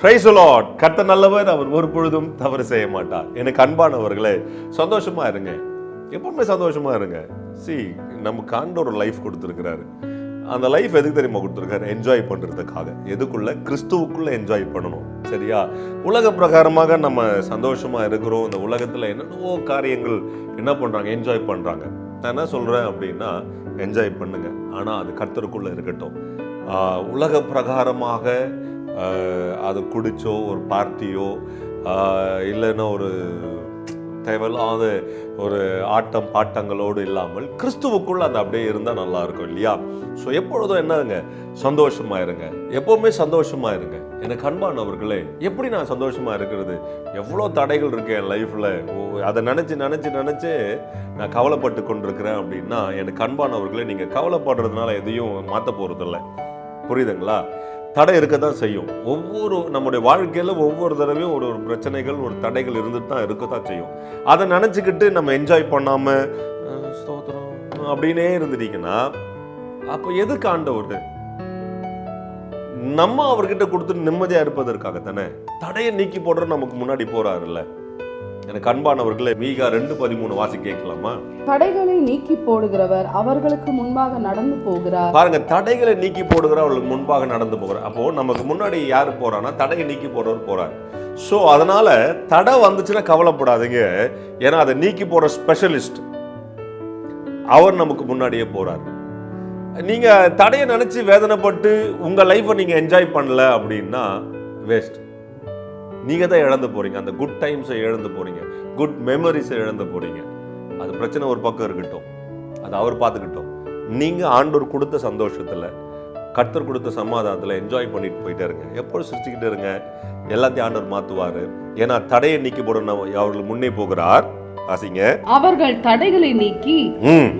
Price Lord நல்லவர். அவர் ஒரு பொழுதும் தவறு செய்ய மாட்டார். எனக்கு அன்பானவர்களே சந்தோஷமா இருங்க. எப்பவுமே சந்தோஷமா இருங்க. சி நமக்கு ஆண்டு ஒரு லைஃப் கொடுத்துருக்கிறாரு. அந்த லைஃப் எதுக்கு தெரியுமா கொடுத்துருக்காரு? என்ஜாய் பண்றதுக்காக. எதுக்குள்ள? கிறிஸ்துவுக்குள்ள என்ஜாய் பண்ணணும். சரியா? உலக பிரகாரமாக நம்ம சந்தோஷமா இருக்கிறோம். இந்த உலகத்துல என்னென்னவோ காரியங்கள் என்ன பண்றாங்க? என்ஜாய் பண்றாங்க. நான் என்ன சொல்கிறேன் அப்படின்னா என்ஜாய் பண்ணுங்க. ஆனால் அது கர்த்தருக்குள்ளே இருக்கட்டும். உலக பிரகாரமாக அது குடிச்சோ ஒரு பார்ட்டியோ இல்லைன்னா ஒரு தேவையில்லாத ஒரு ஆட்டம் பாட்டங்களோடு இல்லாமல் கிறிஸ்துவுக்குள்ள அது அப்படியே இருந்தால் நல்லா இருக்கும் இல்லையா? ஸோ எப்பொழுதும் என்னங்க சந்தோஷமா இருங்க. எப்பவுமே சந்தோஷமா இருங்க. எனக்கு அன்பானவர்களே எப்படி நான் சந்தோஷமா இருக்கிறது? எவ்வளோ தடைகள் இருக்கு என் லைஃப்பில் அதை நினச்சி நினச்சி நினச்சி நான் கவலைப்பட்டு கொண்டிருக்கிறேன் அப்படின்னா எனக்கு அன்பானவர்களே நீங்கள் கவலைப்படுறதுனால எதையும் மாற்ற போகிறதில்ல புரியுதுங்களா? தடை இருக்க தான் செய்யும். ஒவ்வொரு நம்முடைய வாழ்க்கையில் ஒவ்வொரு தடவையும் ஒரு ஒரு பிரச்சனைகள் ஒரு தடைகள் இருந்துட்டு தான் இருக்க தான் செய்யும். அதை நினச்சிக்கிட்டு நம்ம என்ஜாய் பண்ணாமல் ஸ்தோத்திரம் அப்படின்னே இருந்துட்டீங்கன்னா அப்போ எதுக்கு ஆண்டவர்? நம்ம அவர்கிட்ட கொடுத்து நிம்மதியாக இருப்பதற்காக தானே தடையை நீக்கி போடுற நமக்கு முன்னாடி போகிறாருல்ல எனக்கு அன்பானவர்களே மீகா ரெண்டு பதிமூணு வாசி கேட்கலாமா? தடைகளை நீக்கி போடுகிறவர் அவர்களுக்கு முன்பாக நடந்து போகிறார். பாருங்க தடைகளை நீக்கி போடுகிற அவர்களுக்கு முன்பாக நடந்து போகிறார். அப்போ நமக்கு முன்னாடி யார் போறான்னா தடையை நீக்கி போடுறவர் போறார். ஸோ அதனால தடை வந்துச்சுன்னா கவலைப்படாதீங்க. ஏன்னா அதை நீக்கி போடுற ஸ்பெஷலிஸ்ட் அவர் நமக்கு முன்னாடியே போறார். நீங்க தடையை நினைச்சு வேதனைப்பட்டு உங்க லைஃப்பை நீங்க என்ஜாய் பண்ணல அப்படின்னா வேஸ்ட் நீங்கள் தான் இழந்து போகிறீங்க அந்த குட் டைம்ஸை இழந்து போகிறீங்க குட் மெமரிஸை இழந்து போகிறீங்க அது பிரச்சனை ஒரு பக்கம் இருக்கட்டும். அது அவர் பார்த்துக்கிட்டோம். நீங்கள் ஆண்டவர் கொடுத்த சந்தோஷத்தில் கர்த்தர் கொடுத்த சமாதானத்தில் என்ஜாய் பண்ணிட்டு போயிட்டே இருங்க. எப்போ சிரிச்சுக்கிட்டே இருங்க? எல்லாத்தையும் ஆண்டவர் மாற்றுவார் ஏன்னா தடையை நீக்கி போட அவர்கள் முன்னே போகிறார். ஆசிங்க அவர்கள் தடைகளை நீக்கி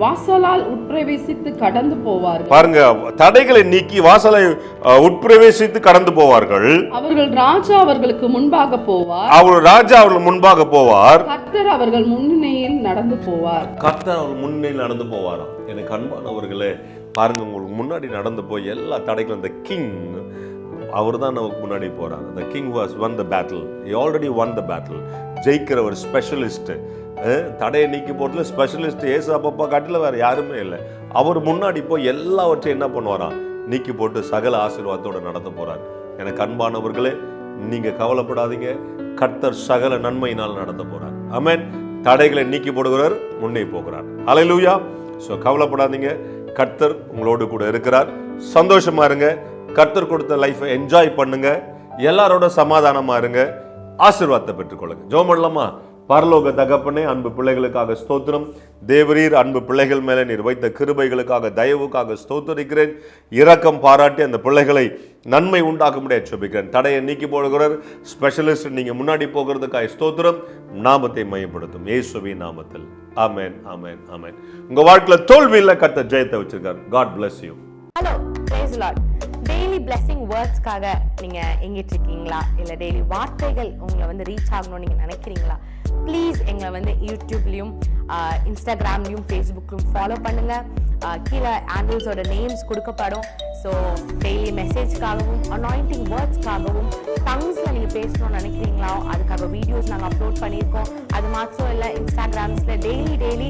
வாசலால் உட்பிரவேசித்து கடந்து போவார்கள். பாருங்க தடைகளை நீக்கி வாசலை உட்பிரவேசித்து கடந்து போவார்கள். அவர்கள் ராஜா அவர்களுக்கு முன்பாக போவார். அவர் ராஜா அவர்கள் முன்பாக போவார். கர்த்தர் அவர்கள் முன்னிலையில் நடந்து போவார். கர்த்தர் அவர் முன்னே நடந்து போவாராம். எனக்கு அன்பானவர்களே பாருங்க உங்களுக்கு முன்னாடி நடந்து போய் எல்லா தடைகளும் அந்த கிங் அவர் தான் நமக்கு முன்னாடி போறார். அந்த king was won the battle already won the battle ஜெயிக்கிற ஒரு ஸ்பெஷலிஸ்ட் தடையை நீக்கி போகிறதுல ஸ்பெஷலிஸ்ட் ஏசு அப்பப்பா காட்டில் வேறு யாருமே இல்லை. அவர் முன்னாடி போய் எல்லாவற்றையும் என்ன பண்ணுவாராம்? நீக்கி போட்டு சகல ஆசீர்வாதத்தோடு நடத்த போகிறார் எனக்கு அன்பானவர்களே நீங்கள் கவலைப்படாதீங்க. கர்த்தர் சகல நன்மையினால் நடத்த போகிறார் அமேன் தடைகளை நீக்கி போடுகிறார் முன்னே போகிறார். அலையிலூயா ஸோ கவலைப்படாதீங்க. கர்த்தர் உங்களோடு கூட இருக்கிறார். சந்தோஷமா இருங்க. கர்த்தர் கொடுத்த லைஃப்பை என்ஜாய் பண்ணுங்க. எல்லாரோட சமாதானமா இருங்க. ஆசீர்வாதத்தை பெற்றுக்கொள்ளுங்க. ஜோம் பண்ணலாமா? பரலோக தகப்பனே அன்பு பிள்ளைகளுக்காக ஸ்தோத்திரம். தேவரீர் அன்பு பிள்ளைகள் மேலே நீர் வைத்த கிருபைகளுக்காக தயவுக்காக ஸ்தோத்தரிக்கிறேன். இரக்கம் பாராட்டி அந்த பிள்ளைகளை நன்மை உண்டாக்க முடியாது சொபிக்கிறேன் தடையை நீக்கி போடுகிறார் ஸ்பெஷலிஸ்ட் நீங்கள் முன்னாடி போகிறதுக்காக ஸ்தோத்திரம். நாமத்தை மையப்படுத்தும். ஏசுவி நாமத்தில். ஆமென் ஆமென் ஆமென் உங்கள் வாழ்க்கையில் தோல்வியில் கத்த ஜெயத்தை வச்சிருக்கார். God bless you hello praise Lord daily blessing வேர்ட்ஸ்க்காக நீங்க எங்கிட்டு இருக்கீங்களா இல்ல டெய்லி வார்த்தைகள் உங்களை வந்து ரீச் ஆகணும்னு நீங்க நினைக்கிறீங்களா? ப்ளீஸ் எங்களை வந்து யூடியூப்லயும் இன்ஸ்டாகிராம்லயும் ஃபேஸ்புக்லயும் ஃபாலோ பண்ணுங்கள் கீழே ஆண்டில்ஸோட நேம்ஸ் கொடுக்கப்படும். ஸோ டெய்லி மெசேஜ்க்காகவும் அனாயிண்டிங் வேர்ட்ஸ்க்காகவும் டங்ஸில் நீங்கள் பேசணும்னு நினைக்கிறீங்களா? அதுக்காக வீடியோஸ் நாங்கள் அப்லோட் பண்ணியிருக்கோம். அது மாத்திரம் இல்லை இன்ஸ்டாகிராம்ஸில் டெய்லி டெய்லி